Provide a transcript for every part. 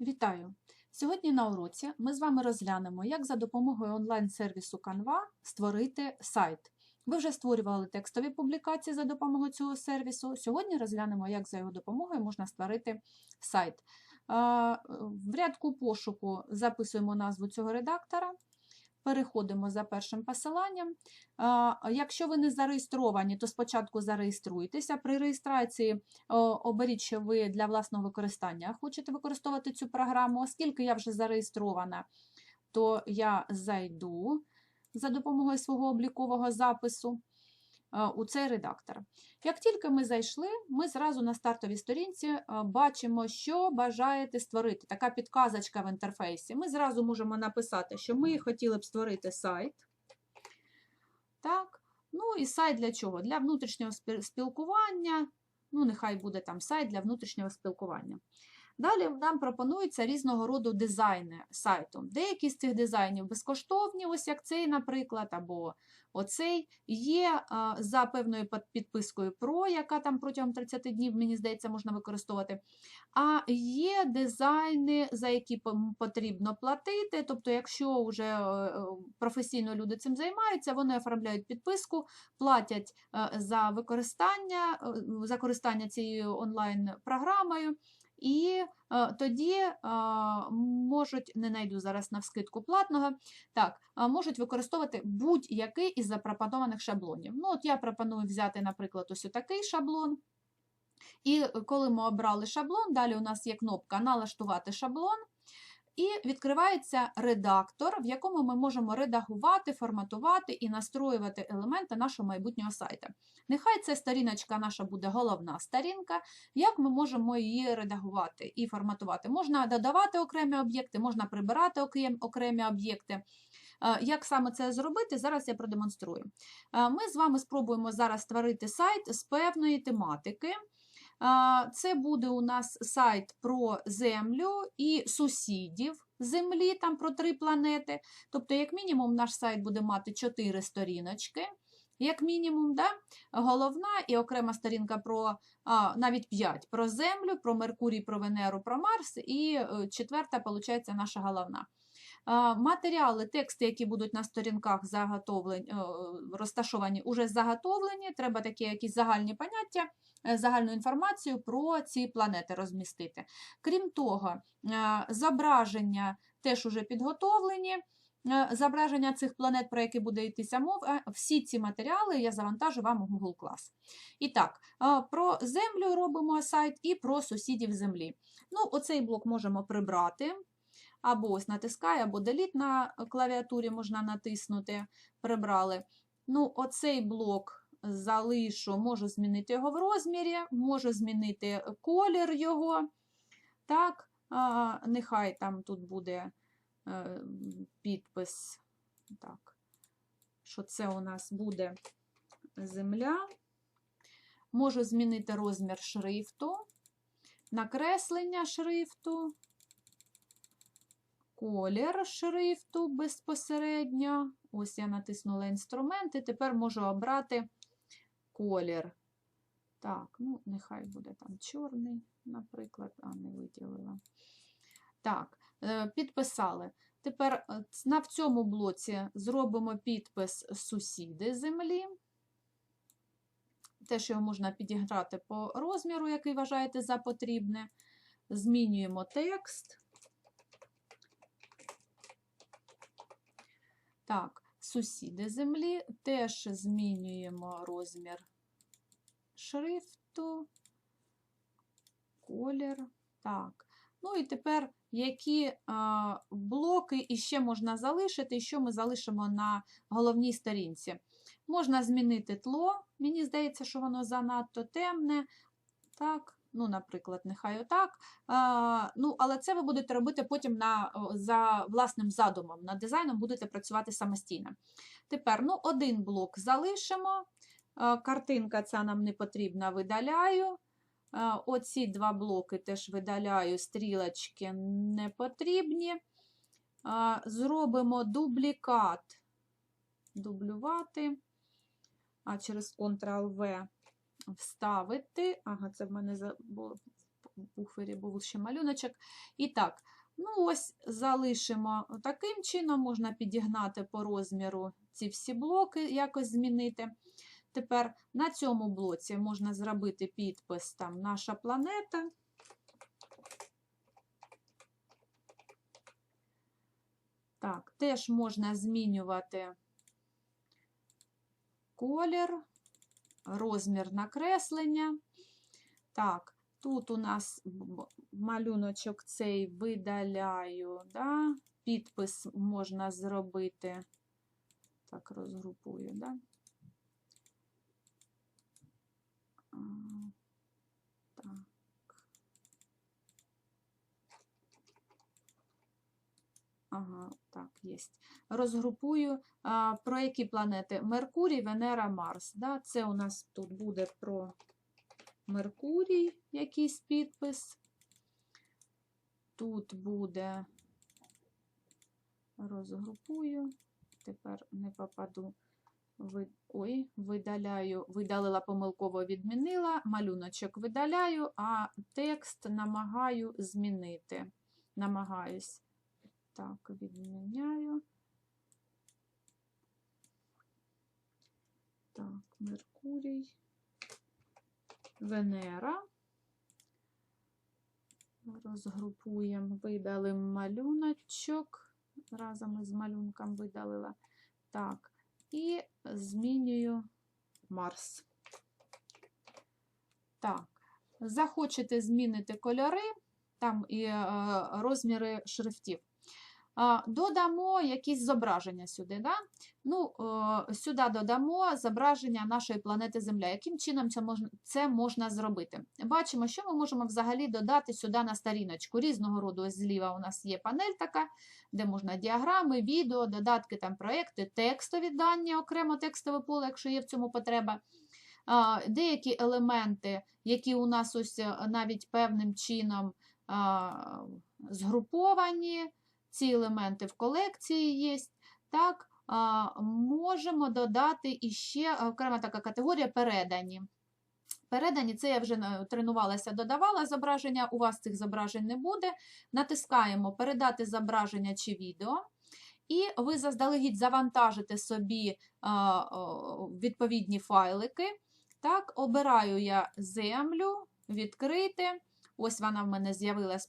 Вітаю! Сьогодні на уроці ми з вами розглянемо, як за допомогою онлайн-сервісу Canva створити сайт. Ви вже створювали текстові публікації за допомогою цього сервісу. Сьогодні розглянемо, як за його допомогою можна створити сайт. В рядку пошуку записуємо назву цього редактора. Переходимо за першим посиланням. Якщо ви не зареєстровані, то спочатку зареєструйтеся. При реєстрації оберіть, що ви для власного використання хочете використовувати цю програму. Оскільки я вже зареєстрована, то я зайду за допомогою свого облікового запису у цей редактор. Як тільки ми зайшли, ми зразу на стартовій сторінці е, бачимо, що бажаєте створити. Така підказочка в інтерфейсі. Ми зразу можемо написати, що ми хотіли б створити сайт. Так. Ну і сайт для чого? Для внутрішнього спілкування. Ну, нехай буде там сайт для внутрішнього спілкування. Далі нам пропонуються різного роду дизайни сайту. Деякі з цих дизайнів безкоштовні, ось як цей, наприклад, або оцей. Є а, за певною підпискою Pro, яка там протягом 30 днів, мені здається, можна використовувати. А є дизайни, за які потрібно платити. Тобто, якщо вже е, е, професійно люди цим займаються, вони оформляють підписку, платять е, за використання, е, за користання цією онлайн-програмою. І е, тоді е, можуть, не найду зараз на вскидку платного, так, е, можуть використовувати будь-який із запропонованих шаблонів. Ну, от я пропоную взяти, наприклад, ось такий шаблон. І коли ми обрали шаблон, далі у нас є кнопка Налаштувати шаблон. І відкривається редактор, в якому ми можемо редагувати, форматувати і настроювати елементи нашого майбутнього сайту. Нехай ця сторіночка наша буде головна сторінка. Як ми можемо її редагувати і форматувати? Можна додавати окремі об'єкти, можна прибирати окремі об'єкти. Як саме це зробити, зараз я продемонструю. Ми з вами спробуємо зараз створити сайт з певної тематики. Це буде у нас сайт про землю і сусідів землі, там про три планети. Тобто, як мінімум, наш сайт буде мати чотири сторіночки. Як мінімум, да? головна і окрема сторінка про а, навіть 5 про Землю, про Меркурій, про Венеру, про Марс, і е, четверта, виходить, наша головна. Матеріали, тексти, які будуть на сторінках заготовлені, е, розташовані, уже заготовлені. Треба такі якісь загальні поняття, е, загальну інформацію про ці планети розмістити. Крім того, е, зображення теж уже підготовлені. Зображення цих планет, про які буде йтися мова, всі ці матеріали я завантажу вам у Google Class. І так, про Землю робимо сайт і про сусідів Землі. Ну, оцей блок можемо прибрати. Або ось натискай, або Delete на клавіатурі можна натиснути, прибрали. Ну, оцей блок залишу, можу змінити його в розмірі, можу змінити колір його. Так, а, нехай там тут буде е, підпис. Так, що це у нас буде земля. Можу змінити розмір шрифту, накреслення шрифту, колір шрифту безпосередньо. Ось я натиснула інструмент, і тепер можу обрати колір. Так, ну, нехай буде там чорний, наприклад, а не виділила. Так, е, підписали. Тепер е, на в цьому блоці зробимо підпис сусіди землі. Теж його можна підіграти по розміру, який вважаєте за потрібне. Змінюємо текст. Так, сусіди землі. Теж змінюємо розмір шрифту, колір. Так. Ну і тепер які а, блоки іще можна залишити, і що ми залишимо на головній сторінці. Можна змінити тло. Мені здається, що воно занадто темне. Так, ну, наприклад, нехай отак. А, ну, але це ви будете робити потім на, за власним задумом. Над дизайном будете працювати самостійно. Тепер ну, один блок залишимо. А, Картинка ця нам не потрібна, видаляю. А, Оці два блоки теж видаляю, стрілочки не потрібні. А, Зробимо дублікат. Дублювати. А через Ctrl-V вставити. Ага, це в мене забуло буфері був ще малюночок. І так, ну ось залишимо таким чином, можна підігнати по розміру ці всі блоки, якось змінити. Тепер на цьому блоці можна зробити підпис там Наша планета. Так, теж можна змінювати колір, розмір накреслення. Так, тут у нас малюночок цей видаляю, да? підпис можна зробити. Так, розгрупую, да? А, Так. Ага, так, є. Розгрупую. А, про які планети? Меркурій, Венера, Марс. Да? Це у нас тут буде про Меркурій, якийсь підпис. Тут буде розгрупую. Тепер не попаду. Ой, видаляю, видалила помилково, відмінила, малюночок видаляю, а текст намагаю змінити. Намагаюсь. Так, відміняю. Так, Меркурій. Венера. Розгрупуємо, видалимо малюночок. Разом із малюнком видалила. Так, і змінюю Марс. Так, захочете змінити кольори, там і е, розміри шрифтів. Додамо якісь зображення сюди. Да? Ну, е, сюди додамо зображення нашої планети Земля. Яким чином це можна, це можна зробити? Бачимо, що ми можемо взагалі додати сюди на сторіночку. Різного роду зліва у нас є панель така, де можна діаграми, відео, додатки, там, проекти, текстові дані, окремо текстове поле, якщо є в цьому потреба. Деякі елементи, які у нас ось е, навіть певним чином згруповані, ці елементи в колекції є. Так, можемо додати іще окрема така категорія передані. Передані, це я вже е, тренувалася, додавала зображення, у вас цих зображень не буде. Натискаємо Передати зображення чи відео. І ви заздалегідь завантажите собі відповідні файлики. Так, Обираю я землю, відкрити. Ось вона в мене з'явилась,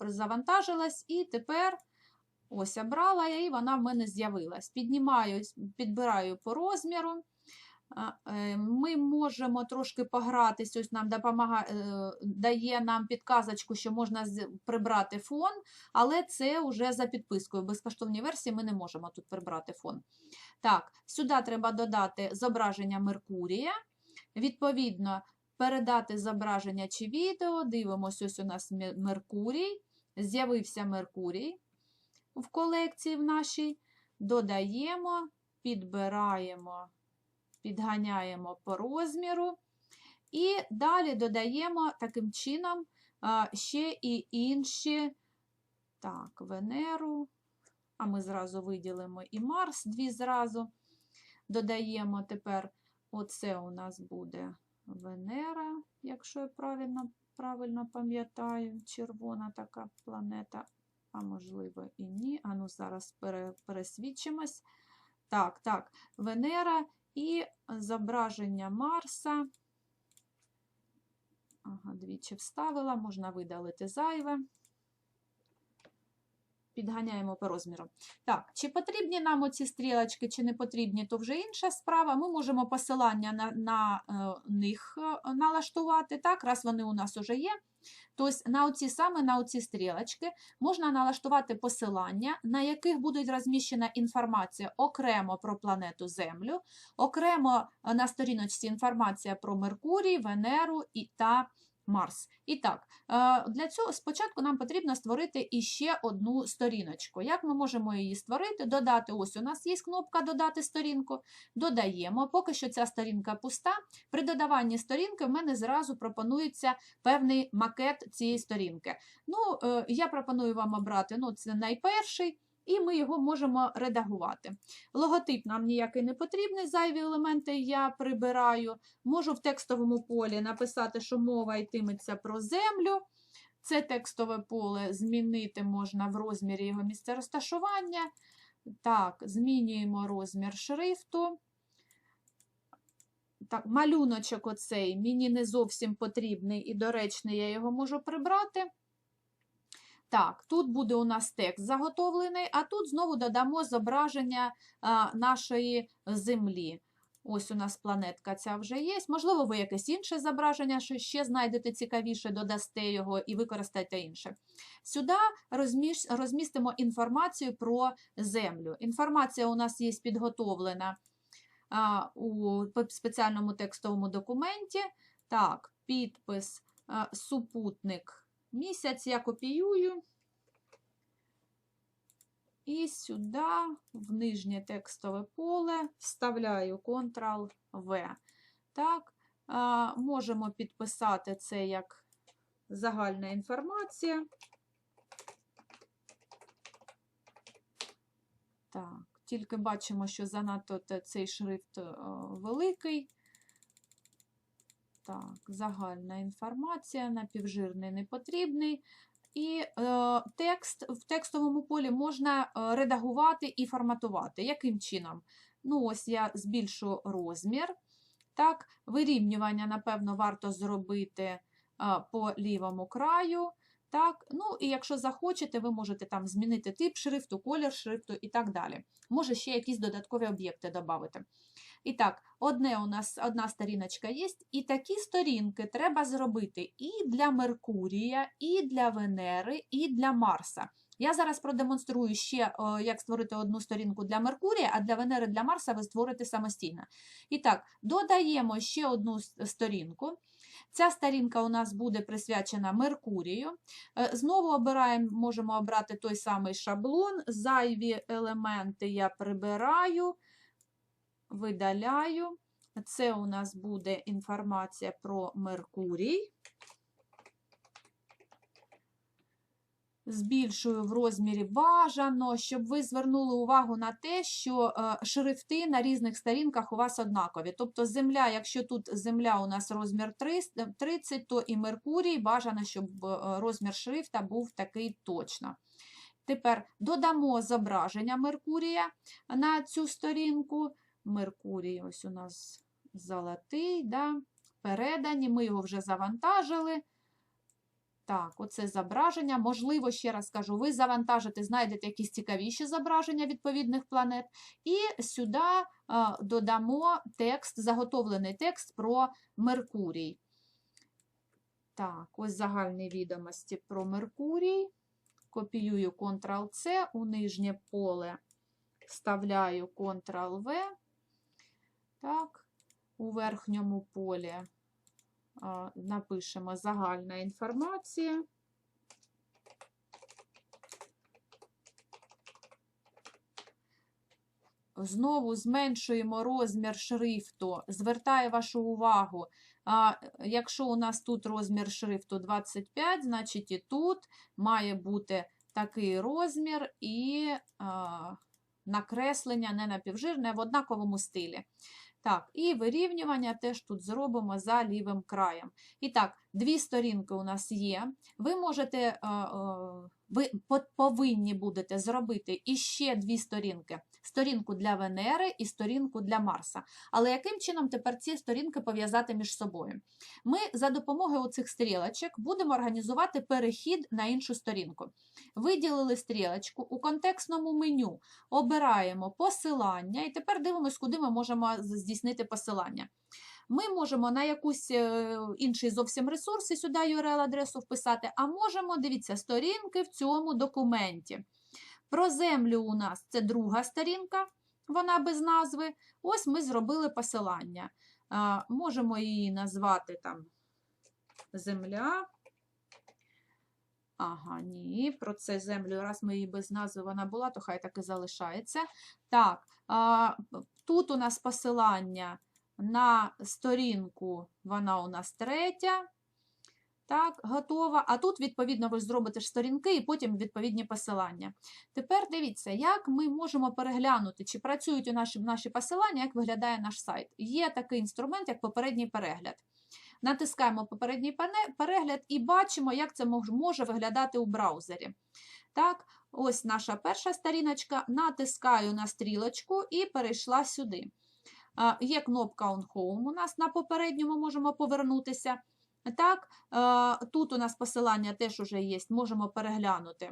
завантажилась, і тепер ось обрала я, і вона в мене з'явилась. Піднімаю, підбираю по розміру. Е, Ми можемо трошки погратись, ось нам допомагає, е, дає нам підказочку, що можна прибрати фон, але це вже за підпискою. В безкоштовній версії ми не можемо тут прибрати фон. Так, сюди треба додати зображення Меркурія. Відповідно, передати зображення чи відео. Дивимося, ось у нас Меркурій. З'явився Меркурій в колекції в нашій. Додаємо, підбираємо, підганяємо по розміру. І далі додаємо таким чином ще і інші. Так, Венеру. А ми зразу виділимо і Марс дві зразу. Додаємо тепер, оце у нас буде Венера, якщо я правильно, правильно пам'ятаю, червона така планета, а можливо і ні. А ну зараз пере, пересвідчимось. Так, так, Венера і зображення Марса. Ага, двічі вставила, можна видалити зайве. Підганяємо по розміру. Так, чи потрібні нам оці стрілочки, чи не потрібні, то вже інша справа. Ми можемо посилання на, на е, них е, налаштувати, так, раз вони у нас вже є. Тобто на оці саме на оці стрілочки можна налаштувати посилання, на яких буде розміщена інформація окремо про планету Землю, окремо е, на сторіночці інформація про Меркурій, Венеру і та Марс. І так, е, для цього спочатку нам потрібно створити іще одну сторіночку. Як ми можемо її створити? Додати, ось у нас є кнопка Додати сторінку. Додаємо, поки що ця сторінка пуста. При додаванні сторінки в мене зразу пропонується певний макет цієї сторінки. Ну, е, Я пропоную вам обрати ну, це найперший. І ми його можемо редагувати. Логотип нам ніякий не потрібний, зайві елементи я прибираю. Можу в текстовому полі написати, що мова йтиметься про землю. Це текстове поле змінити можна в розмірі його місця розташування. Так, змінюємо розмір шрифту. Так, малюночок оцей мені не зовсім потрібний і доречний, я його можу прибрати. Так, тут буде у нас текст заготовлений, а тут знову додамо зображення нашої землі. Ось у нас планетка ця вже є. Можливо, ви якесь інше зображення, що ще знайдете цікавіше, додасте його і використаєте інше. Сюди розмістимо інформацію про землю. Інформація у нас є підготовлена у спеціальному текстовому документі. Так, підпис, супутник місяць я копіюю. І сюди, в нижнє текстове поле, вставляю Ctrl-V. Так, можемо підписати це як загальна інформація. Так, тільки бачимо, що занадто цей шрифт е, великий. Так, загальна інформація, напівжирний не потрібний. І е, текст в текстовому полі можна е, редагувати і форматувати. Яким чином? Ну, ось я збільшу розмір. Так, Вирівнювання, напевно, варто зробити е, по лівому краю. Так, ну і якщо захочете, ви можете там змінити тип шрифту, колір шрифту і так далі. Може ще якісь додаткові об'єкти додати. І так, одне у нас одна сторіночка є, і такі сторінки треба зробити і для Меркурія, і для Венери, і для Марса. Я зараз продемонструю ще, як створити одну сторінку для Меркурія, а для Венери для Марса ви створите самостійно. І так, додаємо ще одну сторінку. Ця сторінка у нас буде присвячена Меркурію. Е, знову обираємо, можемо обрати той самий шаблон, зайві елементи я прибираю видаляю. Це у нас буде інформація про Меркурій. Збільшую в розмірі бажано, щоб ви звернули увагу на те, що е, шрифти на різних сторінках у вас однакові. Тобто земля, якщо тут земля у нас розмір 30, то і Меркурій бажано, щоб е, розмір шрифта був такий точно. Тепер додамо зображення Меркурія на цю сторінку. Меркурій ось у нас золотий, да? передані, ми його вже завантажили. Так, оце зображення. Можливо, ще раз кажу, ви завантажите, знайдете якісь цікавіші зображення відповідних планет. І сюди додамо текст, заготовлений текст про Меркурій. Так, ось загальні відомості про Меркурій. Копіюю Ctrl-C, у нижнє поле вставляю Ctrl-V. Так, у верхньому полі напишемо загальна інформація. Знову зменшуємо розмір шрифту. Звертаю вашу увагу, якщо у нас тут розмір шрифту 25, значить і тут має бути такий розмір і накреслення не напівжирне, в однаковому стилі. Так, і вирівнювання теж тут зробимо за лівим краєм. І так, дві сторінки у нас є. Ви можете, е, е, ви повинні будете зробити іще дві сторінки: сторінку для Венери і сторінку для Марса. Але яким чином тепер ці сторінки пов'язати між собою? Ми за допомогою цих стрілочок будемо організувати перехід на іншу сторінку. Виділили стрілочку у контекстному меню, обираємо посилання, і тепер дивимося, куди ми можемо здійснити посилання. Ми можемо на якусь е, інший зовсім ресурс і сюди URL-адресу вписати, а можемо, дивіться, сторінки в цьому документі. Про землю у нас це друга сторінка, вона без назви. Ось ми зробили посилання. Можемо її назвати там земля. Ага, ні, про це землю, раз ми її без назви вона була, то хай так і залишається. Так, тут у нас посилання на сторінку, вона у нас третя. Так, готова. А тут, відповідно, ви зробите ж сторінки і потім відповідні посилання. Тепер дивіться, як ми можемо переглянути, чи працюють у наші, наші посилання, як виглядає наш сайт. Є такий інструмент, як попередній перегляд. Натискаємо попередній перегляд і бачимо, як це може виглядати у браузері. Так, ось наша перша сторіночка. Натискаю на стрілочку і перейшла сюди. Є кнопка On Home у нас на попередньому можемо повернутися. Так, е, тут у нас посилання теж уже є, можемо переглянути.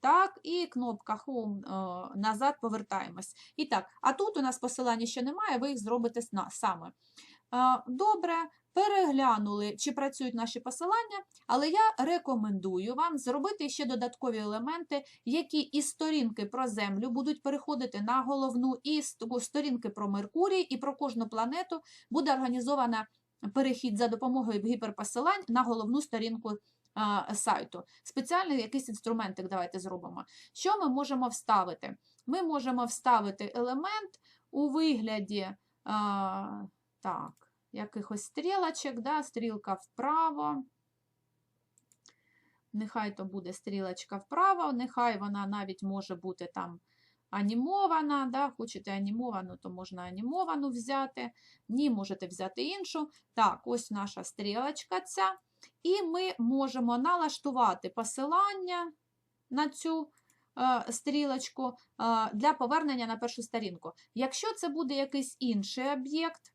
Так, і кнопка Home е, назад повертаємось. І так, а тут у нас посилання ще немає, ви їх зробите саме. Добре, переглянули, чи працюють наші посилання, але я рекомендую вам зробити ще додаткові елементи, які із сторінки про Землю будуть переходити на головну, і сторінки про Меркурій, і про кожну планету буде організована перехід за допомогою гіперпосилань на головну сторінку сайту. Спеціальний якийсь інструментик давайте зробимо. Що ми можемо вставити? Ми можемо вставити елемент у вигляді так, якихось стрілочок, да, стрілка вправо. Нехай то буде стрілочка вправо, нехай вона навіть може бути там анімована. Да? Хочете анімовану, то можна анімовану взяти. Ні, можете взяти іншу. Так, ось наша стрілочка ця. І ми можемо налаштувати посилання на цю е, стрілочку е, для повернення на першу сторінку. Якщо це буде якийсь інший об'єкт,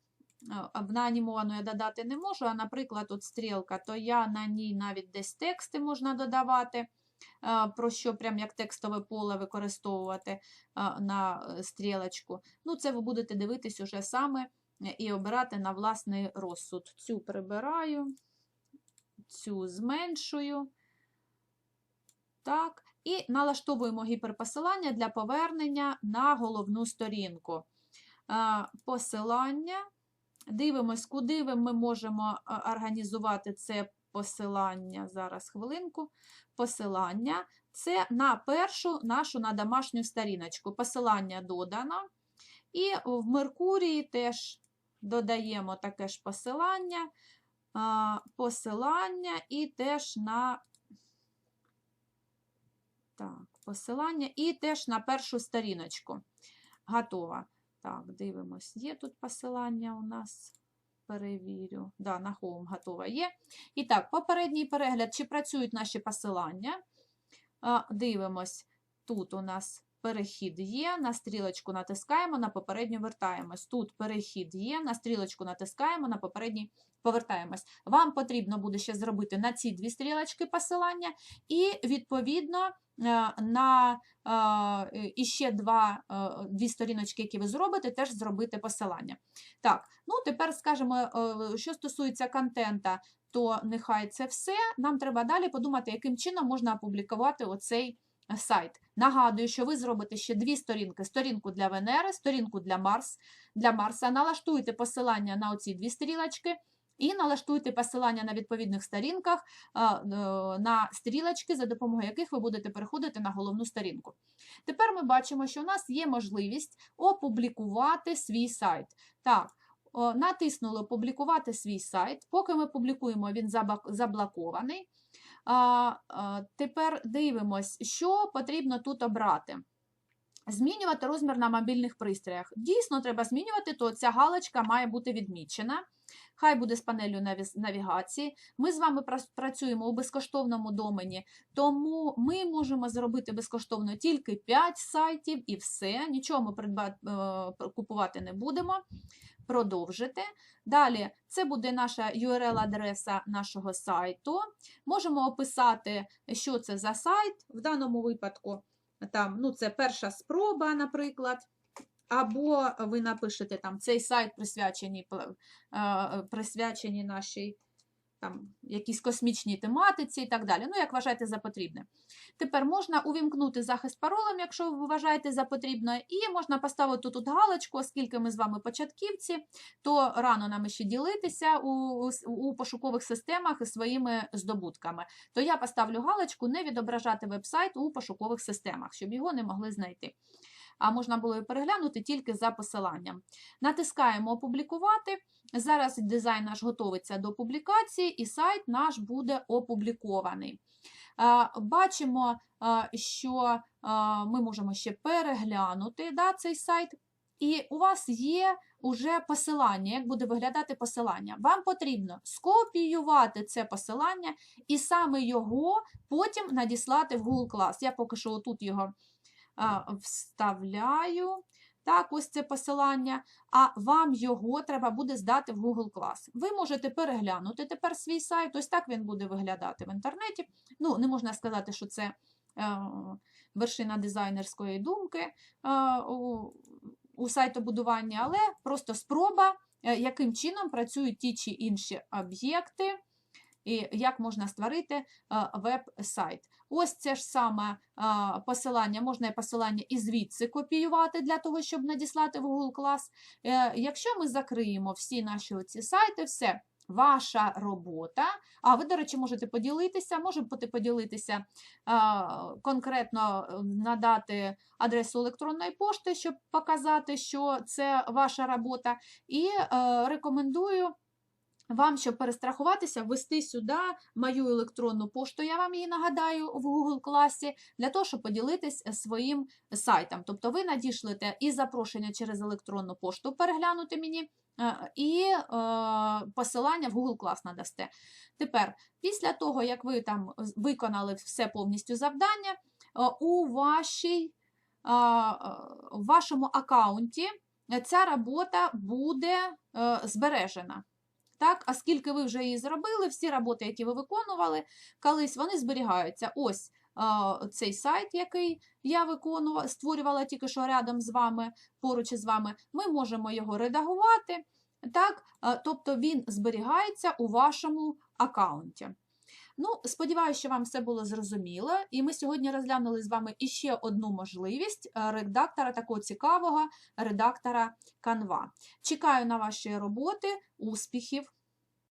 на анімовану я додати не можу, а, наприклад, от стрілка, то я на ній навіть десь тексти можна додавати, е, про що прям як текстове поле використовувати е, на е, стрілочку. Ну, це ви будете дивитись уже саме е, і обирати на власний розсуд. Цю прибираю, цю зменшую. Так, і налаштовуємо гіперпосилання для повернення на головну сторінку. Е, Посилання. Дивимось, куди ми можемо організувати це посилання. Зараз хвилинку. Посилання. Це на першу нашу на домашню сторіночку. Посилання додано. І в Меркурії теж додаємо таке ж посилання. Посилання і теж на так, посилання і теж на першу сторіночку. Готова. Так, дивимось, є тут посилання у нас. Перевірю. Да, на Home готова є. І так, попередній перегляд, чи працюють наші посилання. Дивимось, тут у нас перехід є, на стрілочку натискаємо, на попередню вертаємось. Тут перехід є, на стрілочку натискаємо, на попередній повертаємось. Вам потрібно буде ще зробити на ці дві стрілочки посилання, і, відповідно, е, на е, іще два, е, дві сторіночки, які ви зробите, теж зробити посилання. Так, ну тепер скажемо, що стосується контента, то нехай це все. Нам треба далі подумати, яким чином можна опублікувати оцей сайт. Нагадую, що ви зробите ще дві сторінки: сторінку для Венери, сторінку для Марс, для Марса. Налаштуйте посилання на оці дві стрілочки. І налаштуйте посилання на відповідних сторінках е, на стрілочки, за допомогою яких ви будете переходити на головну сторінку. Тепер ми бачимо, що у нас є можливість опублікувати свій сайт. Так, натиснули опублікувати свій сайт. Поки ми публікуємо, він заблокований. А, Тепер дивимось, що потрібно тут обрати. Змінювати розмір на мобільних пристроях. Дійсно, треба змінювати, то ця галочка має бути відмічена. Хай буде з панелью навігації. Ми з вами працюємо у безкоштовному домені, тому ми можемо зробити безкоштовно тільки 5 сайтів і все. Нічого ми е, купувати не будемо. Продовжити. Далі, це буде наша URL-адреса нашого сайту. Можемо описати, що це за сайт. В даному випадку там, ну, це перша спроба, наприклад. Або ви напишете там цей сайт присвячений, е, присвячений нашій там, якійсь космічній тематиці і так далі. Ну, як вважаєте за потрібне. Тепер можна увімкнути захист паролем, якщо ви вважаєте за потрібне, і можна поставити тут галочку, оскільки ми з вами початківці, то рано нам ще ділитися у, у, пошукових системах своїми здобутками. То я поставлю галочку не відображати веб-сайт у пошукових системах, щоб його не могли знайти. А можна було і переглянути тільки за посиланням. Натискаємо Опублікувати. Зараз дизайн наш готовиться до публікації, і сайт наш буде опублікований. Бачимо, що ми можемо ще переглянути да, цей сайт. І у вас є уже посилання, як буде виглядати посилання. Вам потрібно скопіювати це посилання і саме його потім надіслати в Google Class. Я поки що отут його вставляю. Так, ось це посилання, а вам його треба буде здати в Google Class. Ви можете переглянути тепер свій сайт, ось так він буде виглядати в інтернеті. Ну, не можна сказати, що це е, вершина дизайнерської думки е, у, у сайтобудуванні, але просто спроба, е, яким чином працюють ті чи інші об'єкти, і як можна створити е, веб-сайт. Ось це ж саме е, посилання, можна посилання і звідси копіювати для того, щоб надіслати в Google Class. Е, Якщо ми закриємо всі наші оці сайти, все, ваша робота. А ви, до речі, можете поділитися, можете поділитися конкретно е, надати адресу електронної пошти, щоб показати, що це ваша робота. І е, рекомендую вам, щоб перестрахуватися, ввести сюди мою електронну пошту, я вам її нагадаю в Google класі, для того, щоб поділитись своїм сайтом. Тобто ви надішлете і запрошення через електронну пошту переглянути мені, е, і е, посилання в Google клас надасте. Тепер, після того, як ви там виконали все повністю завдання, е, у вашій, е, е, вашому аккаунті ця робота буде е, збережена. Так, а скільки ви вже її зробили, всі роботи, які ви виконували колись, вони зберігаються. Ось е, цей сайт, який я виконувала, створювала тільки що рядом з вами, поруч із вами, ми можемо його редагувати. Так, е, тобто він зберігається у вашому аккаунті. Ну, сподіваюся, що вам все було зрозуміло, і ми сьогодні розглянули з вами іще одну можливість е, редактора такого цікавого редактора Canva. Чекаю на ваші роботи, успіхів!